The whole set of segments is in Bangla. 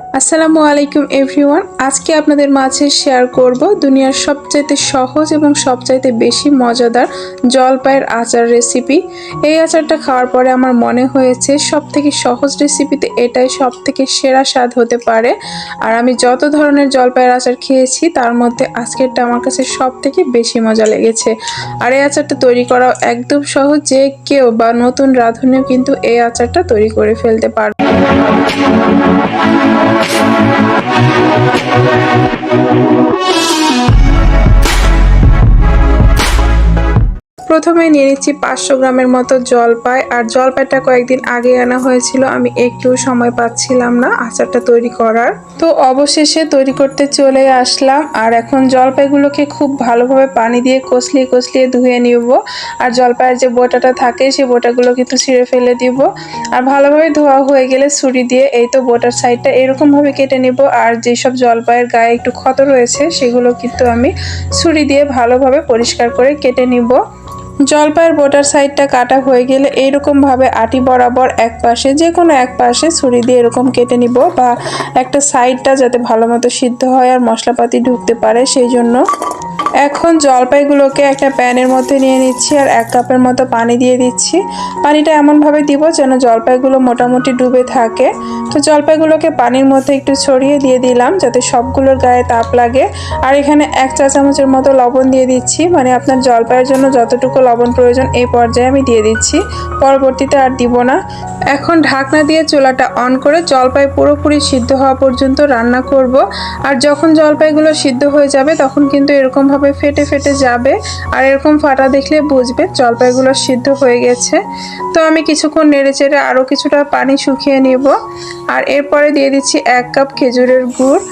আসসালামু আলাইকুম এভরিওয়ান। আজকে আপনাদের মাঝে শেয়ার করব দুনিয়ার সবচাইতে সহজ এবং সবচাইতে বেশি মজাদার জলপাইয়ের আচার রেসিপি এই আচারটা খাওয়ার পরে আমার মনে হয়েছে সব থেকে সহজ রেসিপিতে এটাই সব থেকে সেরা স্বাদ হতে পারে। আর আমি যত ধরনের জলপাইয়ের আচার খেয়েছি, তার মধ্যে আজকেরটা আমার কাছে সব থেকে বেশি মজা লেগেছে। আর এই আচারটা তৈরি করা একদম সহজ যে কেউ বা নতুন রাঁধুনিও কিন্তু এই আচারটা তৈরি করে ফেলতে পারবে। নিয়ে নিচ্ছি পাঁচশো গ্রামের মতো জলপাই। আর জলপাইটা কয়েকদিন আগে আনা হয়েছিল, আমি একটু সময় পাচ্ছিলাম না আচারটা তৈরি করার। তো অবশেষে তৈরি করতে চলে আসলাম, আর এখন জলপাইগুলোকে খুব ভালোভাবে পানি দিয়ে কষলিয়ে কষলিয়ে ধুয়ে নিব। আর জলপাইয়ের যে বোটাটা থাকে, সেই বোটাগুলো কিন্তু ছিঁড়ে ফেলে দিব। আর ভালোভাবে ধোয়া হয়ে গেলে ছুরি দিয়ে এই তো বোটার সাইডটা এরকমভাবে কেটে নিব। আর যেসব জলপাইয়ের গায়ে একটু ক্ষত রয়েছে, সেগুলো কিন্তু আমি ছুরি দিয়ে ভালোভাবে পরিষ্কার করে কেটে নিব। জলপাইয়ের বোটার সাইডটা কাটা হয়ে গেলে এইরকমভাবে আটি বরাবর এক পাশে যে কোনো এক পাশে ছুরি দিয়ে এরকম কেটে নিব বা একটা সাইডটা যাতে ভালো মতো সিদ্ধ হয় আর মশলাপাতি ঢুকতে পারে, সেই জন্য এখন জলপাইগুলোকে একটা প্যানের মধ্যে নিয়ে নিচ্ছি আর এক কাপের মতো পানি দিয়ে দিচ্ছি। পানিটা এমনভাবে দিব যেন জলপাইগুলো মোটামুটি ডুবে থাকে। তো জলপাইগুলোকে পানির মধ্যে একটু ছড়িয়ে দিয়ে দিলাম যাতে সবগুলোর গায়ে তাপ লাগে। আর এখানে এক চা চামচের মতো লবণ দিয়ে দিচ্ছি। মানে আপনার জলপাইয়ের জন্য যতটুকু লবণ প্রয়োজন এই পর্যায়ে আমি দিয়ে দিচ্ছি। পরবর্তীতে আর দিব না। এখন ঢাকনা দিয়ে চুলাটা অন করে জলপাই পুরোপুরি সিদ্ধ হওয়া পর্যন্ত রান্না করব। আর যখন জলপাইগুলো সিদ্ধ হয়ে যাবে তখন কিন্তু এরকমভাবে ফেটে ফেটে যাবে আর এরকম ফাটা দেখলে বুঝবে জলপাইগুলো সিদ্ধ হয়ে গেছে। তো আমি কিছুক্ষণ নেড়ে চেড়ে আরও কিছুটা পানি শুকিয়ে নিব। আর এরপরে দিয়ে দিচ্ছি এক কাপ খেজুরের গুড়।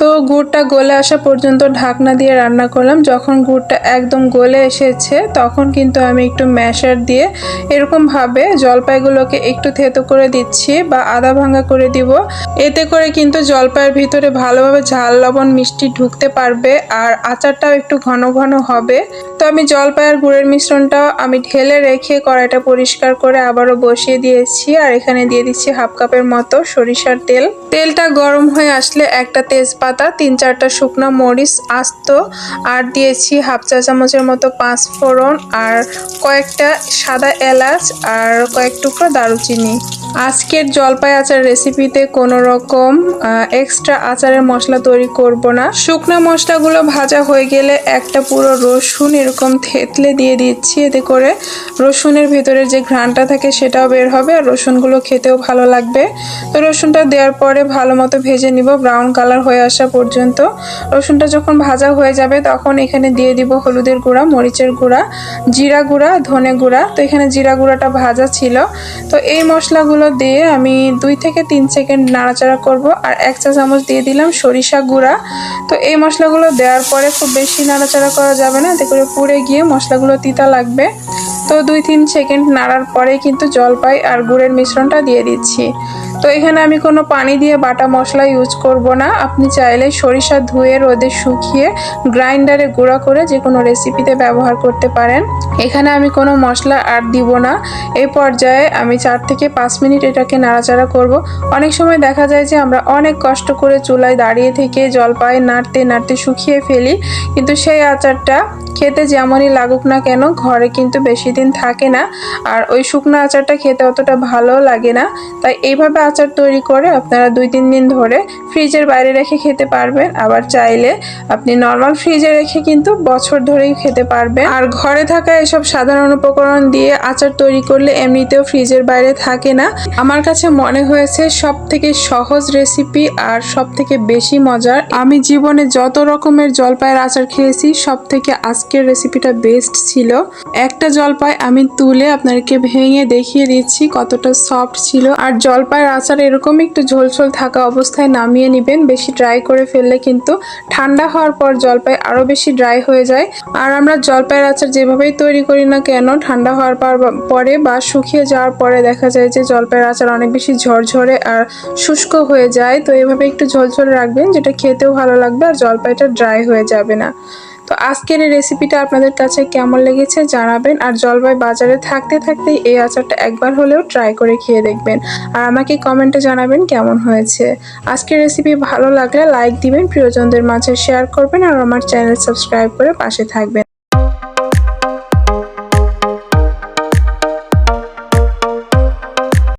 তো গুড়টা গলে আসা পর্যন্ত ঢাকনা দিয়ে রান্না করলাম। যখন গুড়টা একদম গলে এসেছে, তখন কিন্তু আমি একটু ম্যাশার দিয়ে এরকমভাবে জলপাইগুলোকে একটু থেতো করে দিচ্ছি বা আদা ভাঙা করে দিব। এতে করে কিন্তু জলপাইয়ের ভিতরে ভালোভাবে ঝাল লবণ মিষ্টি ঢুকতে পারবে আর আচারটাও একটু ঘন ঘন হবে। তো আমি জলপাই আর গুড়ের মিশ্রণটাও আমি ঢেলে রেখে কড়াইটা পরিষ্কার করে আবারও বসিয়ে দিয়েছি। আর এখানে দিয়ে দিচ্ছি হাফ কাপের মতো সরিষার তেল। তেলটা গরম হয়ে আসলে একটা তেজপাতা, তিন চারটা শুকনো মরিচ আস্ত। আর দিয়েছি হাফ চা চামচের মতো পাঁচ ফোড়ন আর কয়েকটা সাদা এলাচ আর কয়েক টুকরো দারুচিনি। আজকের জলপাই আচার রেসিপিতে কোনো রকম এক্সট্রা আচারের মশলা তৈরি করব না। শুকনো মশলাগুলো ভাজা হয়ে গেলে একটা পুরো রসুন এরকম থেতলে দিয়ে দিচ্ছি এতে করে রসুনের ভেতরে যে ঘ্রাণটা থাকে সেটাও বের হবে আর রসুনগুলো খেতেও ভালো লাগবে। তো রসুনটা দেওয়ার পরে ভালো মতো ভেজে নিব ব্রাউন কালার হয়ে আসা পর্যন্ত। রসুনটা যখন ভাজা হয়ে যাবে তখন এখানে দিয়ে দিব হলুদের গুঁড়া, মরিচের গুঁড়া, জিরা গুঁড়া, ধনে গুঁড়া। তো এখানে জিরা গুঁড়াটা ভাজা ছিল। তো এই মশলাগুলো দিয়ে আমি দুই থেকে তিন সেকেন্ড নাড়াচাড়া করব আর এক চা চামচ দিয়ে দিলাম সরিষা গুঁড়া। তো এই মশলাগুলো দেওয়ার পরে খুব বেশি নাড়াচাড়া করা যাবে না, এতে করে পুড়ে গিয়ে মশলাগুলো তিতা লাগবে। তো দুই তিন সেকেন্ড নাড়ার পরে কিন্তু জলপাই আর গুড়ের মিশ্রণটা দিয়ে দিচ্ছি। তো এখানে আমি কোনো পানি দিয়ে বাটা মশলা ইউজ করব না। আপনি চাইলে সরিষা ধুয়ে রোদে শুকিয়ে গ্রাইন্ডারে গুঁড়া করে যে কোনো রেসিপিতে ব্যবহার করতে পারেন। এখানে আমি কোনো মশলা আর দিব না। এই পর্যায়ে আমি চার থেকে পাঁচ মিনিট এটাকে নাড়াচাড়া করব। অনেক সময় দেখা যায় যে আমরা অনেক কষ্ট করে চুলায় দাঁড়িয়ে থেকে জলপাই নাড়তে নাড়তে শুকিয়ে ফেলি। কিন্তু সেই আচারটা খেতে যেমনই লাগুক না কেন, ঘরে কিন্তু বেশি দিন থাকে না। আর ওই শুকনো আচারটা খেতে অতটা ভালো লাগে না। তাই এইভাবে আচার তৈরি করে আপনারা দুই তিন দিন ধরে ফ্রিজের বাইরে রেখে খেতে পারবেন। আবার চাইলে আপনি নর্মাল ফ্রিজে রেখে কিন্তু বছর ধরেই খেতে পারবেন। আর ঘরে থাকা এসব সাধারণ উপকরণ দিয়ে আচার তৈরি করলে এমনিতেও ফ্রিজের বাইরে থাকে না। আমার কাছে মনে হয়েছে সব থেকে সহজ রেসিপি আর সব থেকে বেশি মজার। আমি জীবনে যত রকমের জলপাইয়ের আচার খেয়েছি সব থেকে আজকের রেসিপিটা বেস্ট ছিল। একটা জলপাই আমি তুলে আপনাদেরকে ভেঙে দেখিয়ে দিচ্ছি কতটা সফট ছিল। আর জলপাইয়ের আচার এরকম একটু ঝোলঝোল থাকা অবস্থায় নামিয়ে নেবেন, বেশি ড্রাই করে ফেললে কিন্তু ঠান্ডা হওয়ার পর জলপাই আরও বেশি ড্রাই হয়ে যায়। আর আমরা জলপাইয়ের আচার যেভাবেই তৈরি করি না কেন, ঠান্ডা হওয়ার পর পরে বা শুকিয়ে যাওয়ার পরে দেখা যায় যে জলপাইয়ের আচার অনেক বেশি ঝরঝরে আর শুষ্ক হয়ে যায়। তো এভাবে একটু ঝোলঝোল রাখবেন, যেটা খেতেও ভালো লাগবে আর জলপাইটা ড্রাই হয়ে যাবে না। তো আজকের এই রেসিপিটা আপনাদের কাছে কেমন লেগেছে জানাবেন আর জলবাই বাজারে থাকতে থাকতেই এই আচারটা একবার হলেও ট্রাই করে খেয়ে দেখবেন। আর আমাকে কমেন্টে জানাবেন কেমন হয়েছে। আজকের রেসিপি ভালো লাগলে লাইক দিবেন, প্রিয়জনদের মাঝে শেয়ার করবেন আর আমার চ্যানেল সাবস্ক্রাইব করে পাশে থাকবেন।